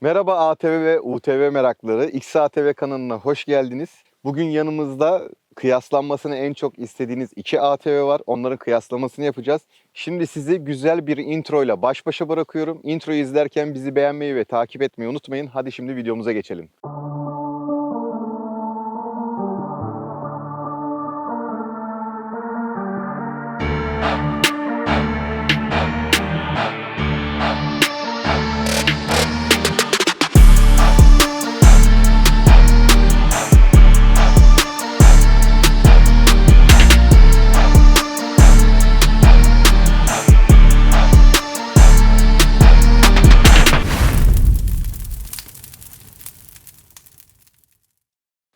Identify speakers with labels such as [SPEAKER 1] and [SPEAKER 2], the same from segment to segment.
[SPEAKER 1] Merhaba ATV ve UTV merakları. XATV kanalına hoş geldiniz. Bugün yanımızda kıyaslanmasını en çok istediğiniz iki ATV var. Onların kıyaslamasını yapacağız. Şimdi sizi güzel bir intro ile baş başa bırakıyorum. Introyu izlerken bizi beğenmeyi ve takip etmeyi unutmayın. Hadi şimdi videomuza geçelim.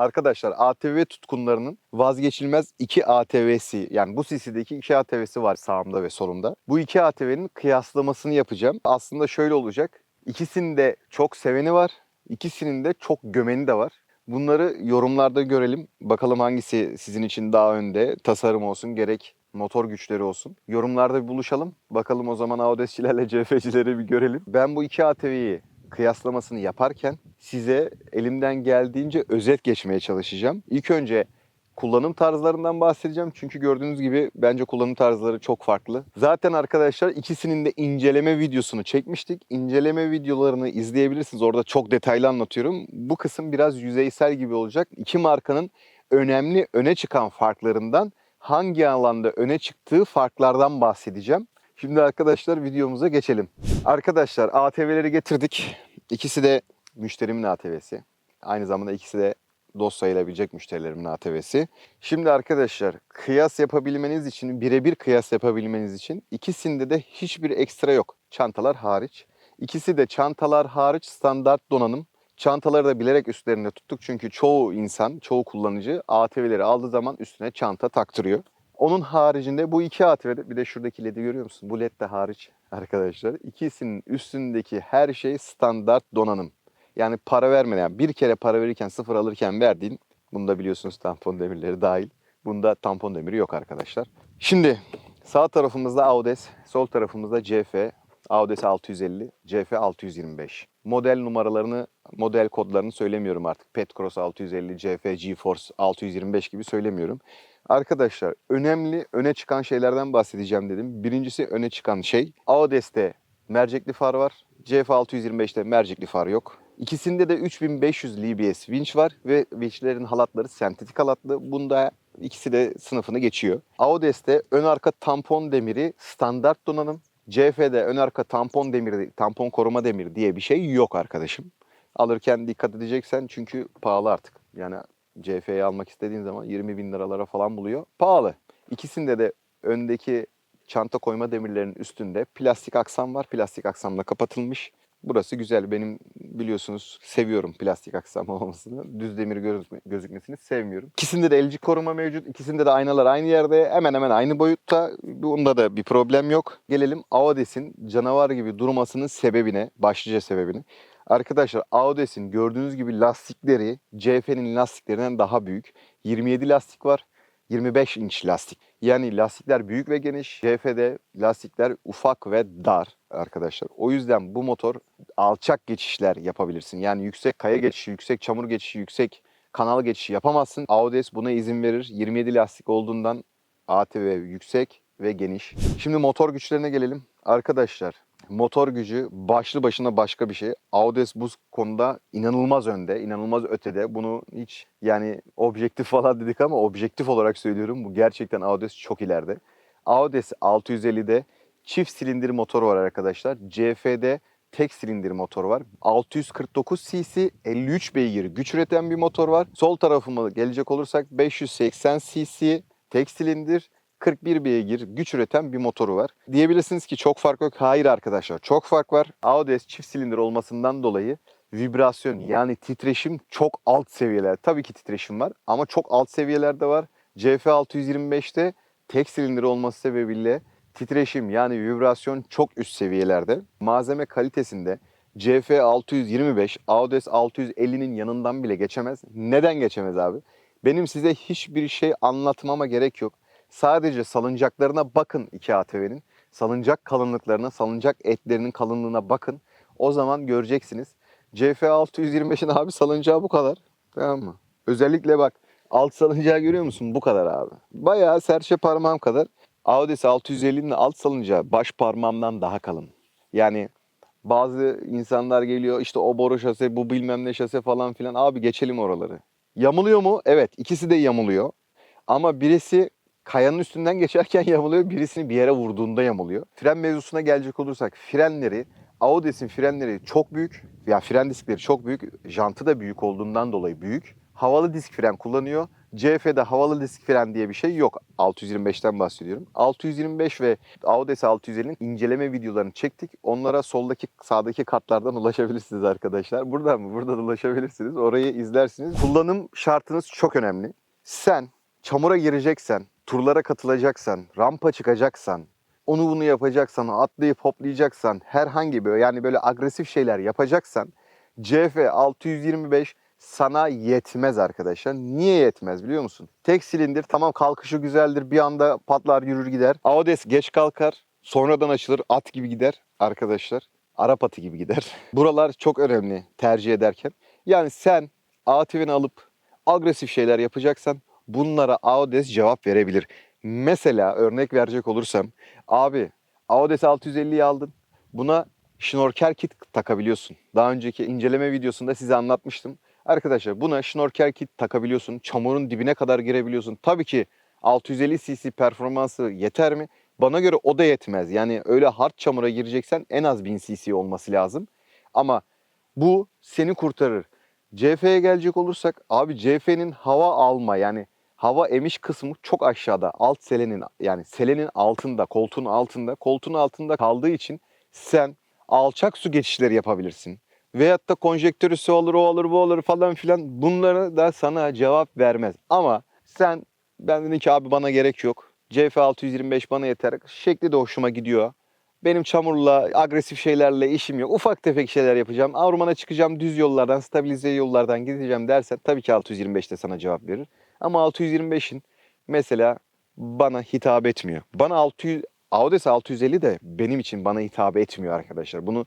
[SPEAKER 1] Arkadaşlar ATV tutkunlarının vazgeçilmez iki ATV'si yani bu CC'deki iki ATV'si var sağımda ve solumda. Bu iki ATV'nin kıyaslamasını yapacağım. Aslında şöyle olacak. İkisinin de çok seveni var. ikisinin de çok gömeni de var. Bunları yorumlarda görelim. Bakalım hangisi sizin için daha önde. Tasarım olsun gerek motor güçleri olsun. Yorumlarda bir buluşalım. Bakalım o zaman Audes'çilerle CF'cileri bir görelim. Ben bu iki ATV'yi kıyaslamasını yaparken size elimden geldiğince özet geçmeye çalışacağım. İlk önce kullanım tarzlarından bahsedeceğim. Çünkü gördüğünüz gibi bence kullanım tarzları çok farklı. Zaten arkadaşlar ikisinin de inceleme videosunu çekmiştik. İnceleme videolarını izleyebilirsiniz. Orada çok detaylı anlatıyorum. Bu kısım biraz yüzeysel gibi olacak. İki markanın önemli öne çıkan farklarından hangi alanda öne çıktığı farklardan bahsedeceğim. Şimdi arkadaşlar videomuza geçelim. Arkadaşlar ATV'leri getirdik. İkisi de müşterimin ATV'si. Aynı zamanda ikisi de dost sayılabilecek müşterilerimin ATV'si. Şimdi arkadaşlar kıyas yapabilmeniz için, birebir kıyas yapabilmeniz için ikisinde de hiçbir ekstra yok. Çantalar hariç. İkisi de çantalar hariç standart donanım. Çantaları da bilerek üstlerinde tuttuk çünkü çoğu insan, çoğu kullanıcı ATV'leri aldığı zaman üstüne çanta taktırıyor. Onun haricinde bu iki ATV'de bir de şuradaki LED'i görüyor musun? Bu LED de hariç arkadaşlar. İkisinin üstündeki her şey standart donanım. Yani para vermeden, yani bir kere para verirken, sıfır alırken verdiğin, bunda biliyorsunuz tampon demirleri dahil. Bunda tampon demiri yok arkadaşlar. Şimdi sağ tarafımızda Audes, sol tarafımızda CF, Audes 650, CF 625. Model numaralarını, model kodlarını söylemiyorum artık. Petcross 650, CF, GeForce 625 gibi söylemiyorum. Arkadaşlar önemli öne çıkan şeylerden bahsedeceğim dedim. Birincisi öne çıkan şey Audes'te mercekli far var. CF625'te mercekli far yok. İkisinde de 3500 LBS winch var ve winchlerin halatları sentetik halatlı. Bunda ikisi de sınıfını geçiyor. Audes'te ön arka tampon demiri standart donanım. CF'de ön arka tampon demiri, tampon koruma demiri diye bir şey yok arkadaşım. Alırken dikkat edeceksen çünkü pahalı artık. Yani CF'yi almak istediğin zaman 20 bin liralara falan buluyor. Pahalı. İkisinde de öndeki çanta koyma demirlerinin üstünde plastik aksam var. Plastik aksamla kapatılmış. Burası güzel. Benim biliyorsunuz seviyorum plastik aksam olmasını. Düz demir gözükme- gözükmesini sevmiyorum. İkisinde de elcik koruma mevcut. İkisinde de aynalar aynı yerde. Hemen hemen aynı boyutta. Bunda da bir problem yok. Gelelim Audes'in canavar gibi durmasının sebebine, başlıca sebebine. Arkadaşlar Audes'in gördüğünüz gibi lastikleri CF'nin lastiklerinden daha büyük. 27 lastik var. 25 inç lastik. Yani lastikler büyük ve geniş. CF'de lastikler ufak ve dar arkadaşlar. O yüzden bu motor alçak geçişler yapabilirsin. Yani yüksek kaya geçişi, yüksek çamur geçişi, yüksek kanal geçişi yapamazsın. Audes buna izin verir. 27 lastik olduğundan ATV yüksek ve geniş. Şimdi motor güçlerine gelelim. Arkadaşlar motor gücü başlı başına başka bir şey. Audes bu konuda inanılmaz önde, inanılmaz ötede. Bunu hiç yani objektif falan dedik ama objektif olarak söylüyorum. Bu gerçekten Audes çok ileride. Audes 650'de çift silindir motor var arkadaşlar. CF'de tek silindir motor var. 649 cc 53 beygir güç üreten bir motor var. Sol tarafıma gelecek olursak 580 cc tek silindir 41 beygir güç üreten bir motoru var. Diyebilirsiniz ki çok fark yok. Hayır arkadaşlar çok fark var. Audes çift silindir olmasından dolayı vibrasyon yani titreşim çok alt seviyeler. Tabii ki titreşim var ama çok alt seviyelerde var. CF625'te tek silindir olması sebebiyle titreşim yani vibrasyon çok üst seviyelerde. Malzeme kalitesinde CF625 Audes 650'nin yanından bile geçemez. Neden geçemez abi? Benim size hiçbir şey anlatmama gerek yok. Sadece salıncaklarına bakın iki ATV'nin. Salıncak kalınlıklarına, salıncak etlerinin kalınlığına bakın. O zaman göreceksiniz. CF 625'in abi salıncağı bu kadar. Tamam mı? Özellikle bak alt salıncağı görüyor musun? Bu kadar abi. Bayağı serçe parmağım kadar. Audis 650'nin alt salıncağı baş parmağımdan daha kalın. Yani bazı insanlar geliyor işte o boru şase bu bilmem ne şase falan filan. Abi geçelim oraları. Yamuluyor mu? Evet ikisi de yamuluyor. Ama birisi kayanın üstünden geçerken yamuluyor. Birisini bir yere vurduğunda yamuluyor. Fren mevzusuna gelecek olursak frenleri Audis'in frenleri çok büyük. Yani fren diskleri çok büyük. Jantı da büyük olduğundan dolayı büyük. Havalı disk fren kullanıyor. CF'de havalı disk fren diye bir şey yok. 625'ten bahsediyorum. 625 ve Audi S650'nin inceleme videolarını çektik. Onlara soldaki sağdaki kartlardan ulaşabilirsiniz arkadaşlar. Buradan mı? Buradan ulaşabilirsiniz. Orayı izlersiniz. Kullanım şartınız çok önemli. Sen çamura gireceksen, turlara katılacaksan, rampa çıkacaksan, onu bunu yapacaksan, atlayıp hoplayacaksan, herhangi bir yani böyle agresif şeyler yapacaksan CF 625 sana yetmez arkadaşlar. Niye yetmez biliyor musun? Tek silindir tamam kalkışı güzeldir bir anda patlar yürür gider. Audes geç kalkar sonradan açılır at gibi gider arkadaşlar. Arap atı gibi gider. Buralar çok önemli tercih ederken. Yani sen ATV'ni alıp agresif şeyler yapacaksan bunlara Audes cevap verebilir. Mesela örnek verecek olursam abi Audes 650'yi aldın. Buna şnorkel kit takabiliyorsun. Daha önceki inceleme videosunda size anlatmıştım. Arkadaşlar buna şnorkel kit takabiliyorsun. Çamurun dibine kadar girebiliyorsun. Tabii ki 650 cc performansı yeter mi? Bana göre o da yetmez. Yani öyle hard çamura gireceksen en az 1000 cc olması lazım. Ama bu seni kurtarır. CF'ye gelecek olursak abi CF'nin hava alma yani hava emiş kısmı çok aşağıda. Alt selenin yani selenin altında, koltuğun altında. Koltuğun altında kaldığı için sen alçak su geçişleri yapabilirsin. Veyahut da konjektörüsü olur, o olur, bu olur falan filan. Bunlara da sana cevap vermez. Ama sen ben dedim ki abi bana gerek yok. CF 625 bana yeter. Şekli de hoşuma gidiyor. Benim çamurla, agresif şeylerle işim yok. Ufak tefek şeyler yapacağım. Ormana çıkacağım, düz yollardan, stabilize yollardan gideceğim dersen tabii ki 625 de sana cevap verir. Ama 625'in mesela bana hitap etmiyor. Bana 600 Audi 650 de benim için bana hitap etmiyor arkadaşlar. Bunu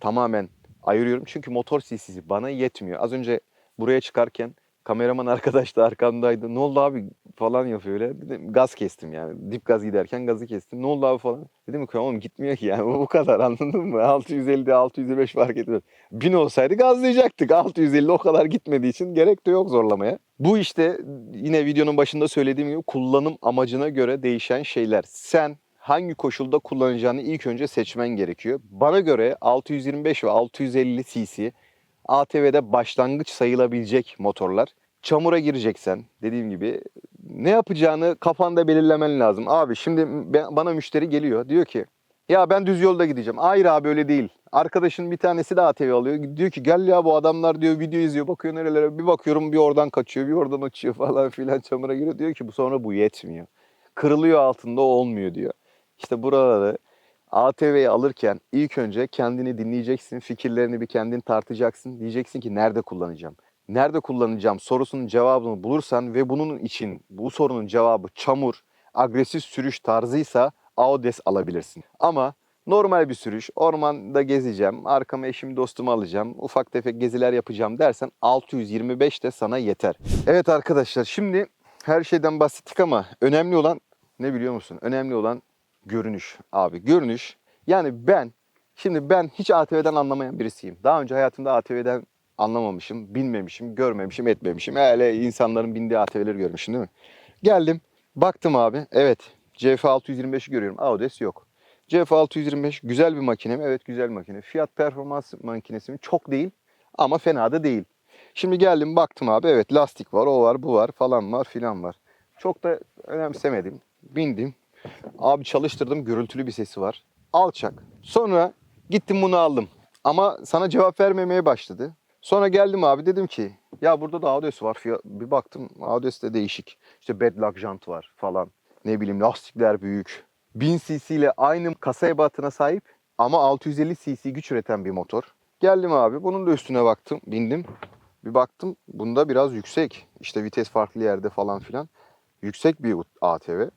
[SPEAKER 1] tamamen ayırıyorum. Çünkü motor CC'si bana yetmiyor. Az önce buraya çıkarken kameraman arkadaş da arkamdaydı. Ne oldu abi falan yapıyor öyle. Dedim, gaz kestim yani. Dip gaz giderken gazı kestim. Ne oldu abi falan. Dedim ki oğlum gitmiyor ki yani. Bu kadar anladın mı? 650'de 625 fark etmez. 1000 olsaydı gazlayacaktık. 650 o kadar gitmediği için gerek de yok zorlamaya. Bu işte yine videonun başında söylediğim gibi kullanım amacına göre değişen şeyler. Sen hangi koşulda kullanacağını ilk önce seçmen gerekiyor. Bana göre 625 ve 650 cc ATV'de başlangıç sayılabilecek motorlar. Çamura gireceksen dediğim gibi ne yapacağını kafanda belirlemen lazım. Abi şimdi bana müşteri geliyor diyor ki ya ben düz yolda gideceğim. Hayır abi öyle değil. Arkadaşın bir tanesi de ATV alıyor. Diyor ki gel ya bu adamlar diyor video izliyor bakıyor nerelere. Bir bakıyorum bir oradan kaçıyor bir oradan uçuyor falan filan çamura giriyor. Diyor ki bu sonra bu yetmiyor. Kırılıyor altında olmuyor diyor. İşte buraları ATV'yi alırken ilk önce kendini dinleyeceksin, fikirlerini bir kendin tartacaksın. Diyeceksin ki nerede kullanacağım? Nerede kullanacağım sorusunun cevabını bulursan ve bunun için bu sorunun cevabı çamur, agresif sürüş tarzıysa Audes alabilirsin. Ama normal bir sürüş, ormanda gezeceğim, arkama eşimi dostumu alacağım, ufak tefek geziler yapacağım dersen 625 de sana yeter. Evet arkadaşlar şimdi her şeyden bahsettik ama önemli olan ne biliyor musun? Önemli olan görünüş abi. Görünüş. Yani ben şimdi ben hiç ATV'den anlamayan birisiyim. Daha önce hayatımda ATV'den anlamamışım, bilmemişim, görmemişim, etmemişim. Öyle insanların bindiği ATV'leri görmüşüm değil mi? Geldim, baktım abi. Evet, CF 625'i görüyorum. Audes yok. CF 625 güzel bir makine mi? Evet güzel bir makine. Fiyat performans makinesi mi? Çok değil ama fena da değil. Şimdi geldim baktım abi evet lastik var, o var, bu var falan var filan var. Çok da önemsemedim. Bindim. Abi çalıştırdım gürültülü bir sesi var. Alçak. Sonra gittim bunu aldım. Ama sana cevap vermemeye başladı. Sonra geldim abi dedim ki ya burada da Audios var. Bir baktım Audios de değişik. İşte bedlock jant var falan. Ne bileyim lastikler büyük. 1000 cc ile aynı kasa ebatına sahip ama 650 cc güç üreten bir motor. Geldim abi bunun da üstüne baktım bindim. Bir baktım bunda biraz yüksek. İşte vites farklı yerde falan filan. Yüksek bir ATV.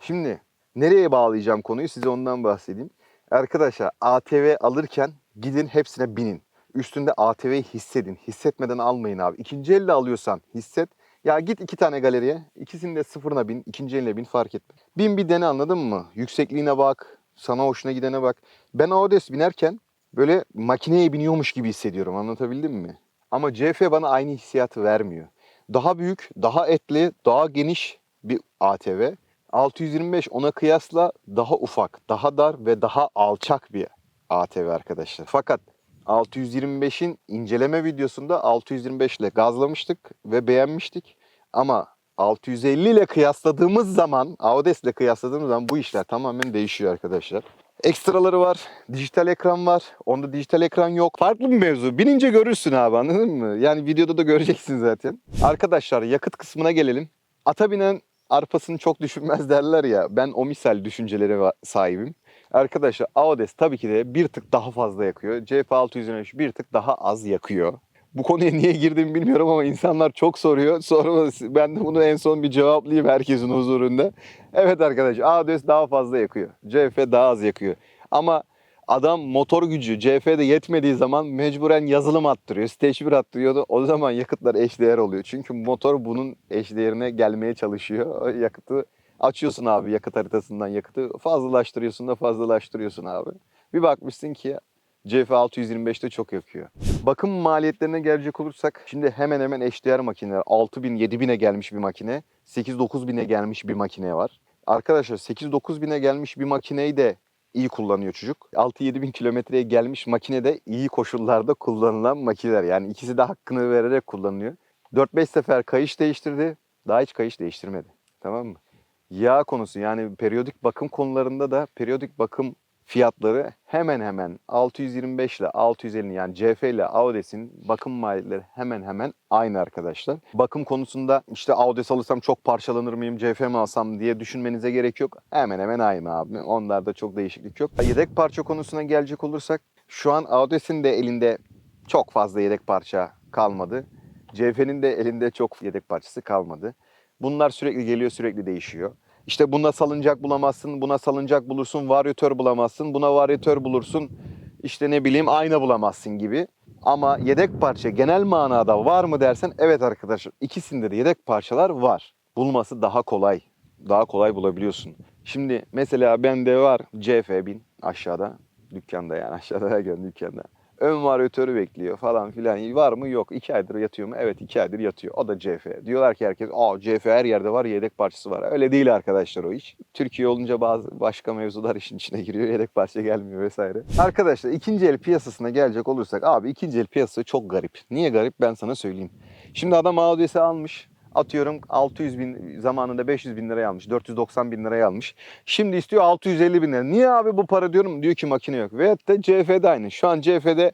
[SPEAKER 1] Şimdi nereye bağlayacağım konuyu size ondan bahsedeyim. Arkadaşlar ATV alırken gidin hepsine binin. Üstünde ATV'yi hissedin. Hissetmeden almayın abi. İkinci elle alıyorsan hisset. Ya git iki tane galeriye. İkisini de sıfırına bin. ikinci eline bin fark etme. Bin bir dene anladın mı? Yüksekliğine bak. Sana hoşuna gidene bak. Ben Aodes binerken böyle makineye biniyormuş gibi hissediyorum. Anlatabildim mi? Ama CF bana aynı hissiyatı vermiyor. Daha büyük, daha etli, daha geniş bir ATV. 625 ona kıyasla daha ufak, daha dar ve daha alçak bir ATV arkadaşlar. Fakat 625'in inceleme videosunda 625 ile gazlamıştık ve beğenmiştik. Ama 650 ile kıyasladığımız zaman, Audes ile kıyasladığımız zaman bu işler tamamen değişiyor arkadaşlar. Ekstraları var. Dijital ekran var. Onda dijital ekran yok. Farklı bir mevzu. Binince görürsün abi anladın mı? Yani videoda da göreceksin zaten. Arkadaşlar yakıt kısmına gelelim. Ata binen arpasını çok düşünmez derler ya. Ben o misal düşüncelere sahibim. Arkadaşlar Audes tabii ki de bir tık daha fazla yakıyor. CF623 bir tık daha az yakıyor. Bu konuya niye girdiğimi bilmiyorum ama insanlar çok soruyor. Sonra ben de bunu en son bir cevaplayayım herkesin huzurunda. Evet arkadaşlar Audes daha fazla yakıyor. CF daha az yakıyor. Ama adam motor gücü CF'de yetmediği zaman mecburen yazılım attırıyor. Stage 1 attırıyordu. O zaman yakıtlar eşdeğer oluyor. Çünkü motor bunun eşdeğerine gelmeye çalışıyor. Yakıtı açıyorsun abi yakıt haritasından yakıtı fazlalaştırıyorsun da fazlalaştırıyorsun abi. Bir bakmışsın ki CF 625'te çok yakıyor. Bakım maliyetlerine gelecek olursak şimdi hemen hemen eşdeğer makineler 6000 7000'e gelmiş bir makine 8 bin'e gelmiş bir makine var. Arkadaşlar 8 bin'e gelmiş bir makineyi de iyi kullanıyor çocuk. 6-7 bin kilometreye gelmiş makine de iyi koşullarda kullanılan makineler. Yani ikisi de hakkını vererek kullanılıyor. 4-5 sefer kayış değiştirdi. Daha hiç kayış değiştirmedi. Tamam mı? Yağ konusu yani periyodik bakım konularında da periyodik bakım fiyatları hemen hemen 625 ile 650 yani CF ile Audes'in bakım maliyetleri hemen hemen aynı arkadaşlar. Bakım konusunda işte Audes alırsam çok parçalanır mıyım, CF mi alsam diye düşünmenize gerek yok. Hemen hemen aynı abi. Onlarda çok değişiklik yok. Yedek parça konusuna gelecek olursak şu an Audes'in de elinde çok fazla yedek parça kalmadı. CF'nin de elinde çok yedek parçası kalmadı. Bunlar sürekli geliyor, sürekli değişiyor. İşte buna salıncak bulamazsın, buna salıncak bulursun, varyatör bulamazsın, buna varyatör bulursun, işte ne bileyim ayna bulamazsın gibi. Ama yedek parça genel manada var mı dersen evet arkadaşlar ikisinde de yedek parçalar var. Bulması daha kolay. Daha kolay bulabiliyorsun. Şimdi mesela bende var CF1000 aşağıda. Dükkanda yani aşağıda derken dükkanda. Ön varyatörü bekliyor falan filan. Var mı? Yok. İki aydır yatıyor mu? Evet iki aydır yatıyor. O da CF. Diyorlar ki herkes aa CF her yerde var yedek parçası var. Öyle değil arkadaşlar o iş. Türkiye olunca bazı başka mevzular işin içine giriyor. Yedek parça gelmiyor vesaire. Arkadaşlar ikinci el piyasasına gelecek olursak abi ikinci el piyasası çok garip. Niye garip ben sana söyleyeyim. Şimdi adam Audi'si almış. Atıyorum 600 bin zamanında 500 bin liraya almış. 490 bin liraya almış. Şimdi istiyor 650 bin lira. Niye abi bu para diyorum? Diyor ki makine yok. Veyahut da CF'de aynı. Şu an CF'de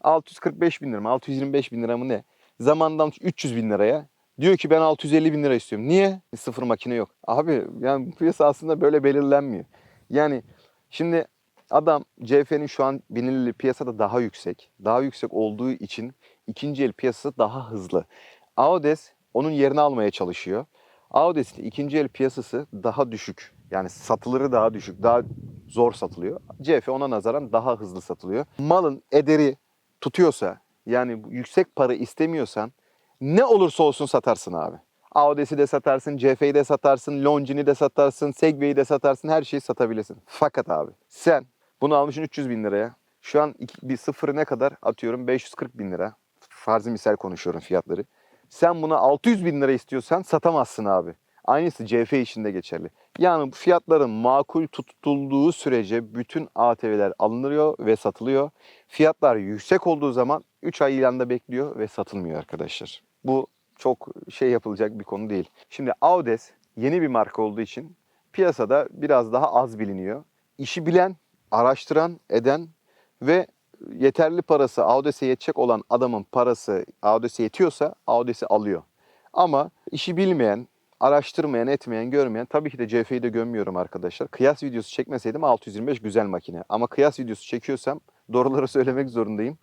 [SPEAKER 1] 645 bin lira mı 625 bin lira mı ne? Zamandan 300 bin liraya. Diyor ki ben 650 bin lira istiyorum. Niye? Sıfır makine yok. Abi yani piyasa aslında böyle belirlenmiyor. Yani şimdi adam CF'nin şu an binirli piyasada daha yüksek. Daha yüksek olduğu için ikinci el piyasası daha hızlı. Audes onun yerini almaya çalışıyor. Audes'in ikinci el piyasası daha düşük. Yani satılırı daha düşük, daha zor satılıyor. CF ona nazaran daha hızlı satılıyor. Malın ederi tutuyorsa yani yüksek para istemiyorsan ne olursa olsun satarsın abi. Audes'i de satarsın, CF'yi de satarsın, Longines de satarsın, Segway'i de satarsın, her şeyi satabilirsin. Fakat abi sen bunu almışsın 300 bin liraya. Şu an bir sıfırı ne kadar atıyorum 540 bin lira. Farzı misal konuşuyorum fiyatları. Sen buna 600 bin lira istiyorsan satamazsın abi. Aynısı CF için de geçerli. Yani bu fiyatların makul tutulduğu sürece bütün ATV'ler alınıyor ve satılıyor. Fiyatlar yüksek olduğu zaman 3 ay ilanda bekliyor ve satılmıyor arkadaşlar. Bu çok şey yapılacak bir konu değil. Şimdi Audes yeni bir marka olduğu için piyasada biraz daha az biliniyor. İşi bilen, araştıran, eden ve yeterli parası Audes'e yetecek olan adamın parası Audes'e yetiyorsa Audes'i alıyor. Ama işi bilmeyen, araştırmayan, etmeyen, görmeyen tabii ki de CF'yi de gömmüyorum arkadaşlar. Kıyas videosu çekmeseydim 625 güzel makine. Ama kıyas videosu çekiyorsam doğruları söylemek zorundayım.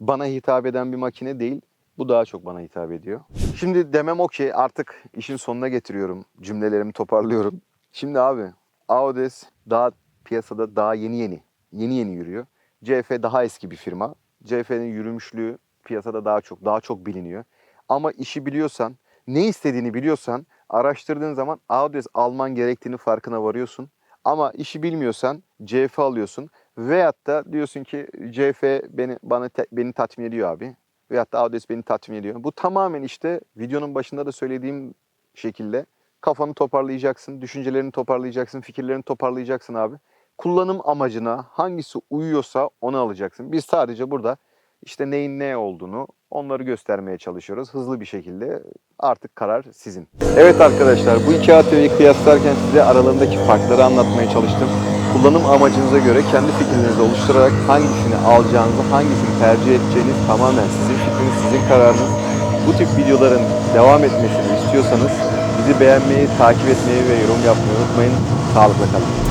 [SPEAKER 1] Bana hitap eden bir makine değil. Bu daha çok bana hitap ediyor. Şimdi demem o ki artık işin sonuna getiriyorum. Cümlelerimi toparlıyorum. Şimdi abi Audes daha piyasada daha yeni yeni. Yeni yeni yürüyor. CF daha eski bir firma. CF'nin yürümüşlüğü piyasada daha çok daha çok biliniyor. Ama işi biliyorsan, ne istediğini biliyorsan araştırdığın zaman Audios alman gerektiğini farkına varıyorsun. Ama işi bilmiyorsan CF alıyorsun. Veyahut da diyorsun ki CF beni bana beni tatmin ediyor abi. Veyahut da Audios beni tatmin ediyor. Bu tamamen işte videonun başında da söylediğim şekilde kafanı toparlayacaksın, düşüncelerini toparlayacaksın, fikirlerini toparlayacaksın abi. Kullanım amacına hangisi uyuyorsa onu alacaksın. Biz sadece burada işte neyin ne olduğunu onları göstermeye çalışıyoruz. Hızlı bir şekilde artık karar sizin. Evet arkadaşlar bu iki ATV'yi kıyaslarken size aralarındaki farkları anlatmaya çalıştım. Kullanım amacınıza göre kendi fikrinizi oluşturarak hangisini alacağınızı, hangisini tercih edeceğiniz tamamen sizin fikriniz, sizin kararınız. Bu tip videoların devam etmesini istiyorsanız bizi beğenmeyi, takip etmeyi ve yorum yapmayı unutmayın. Sağlıkla kalın.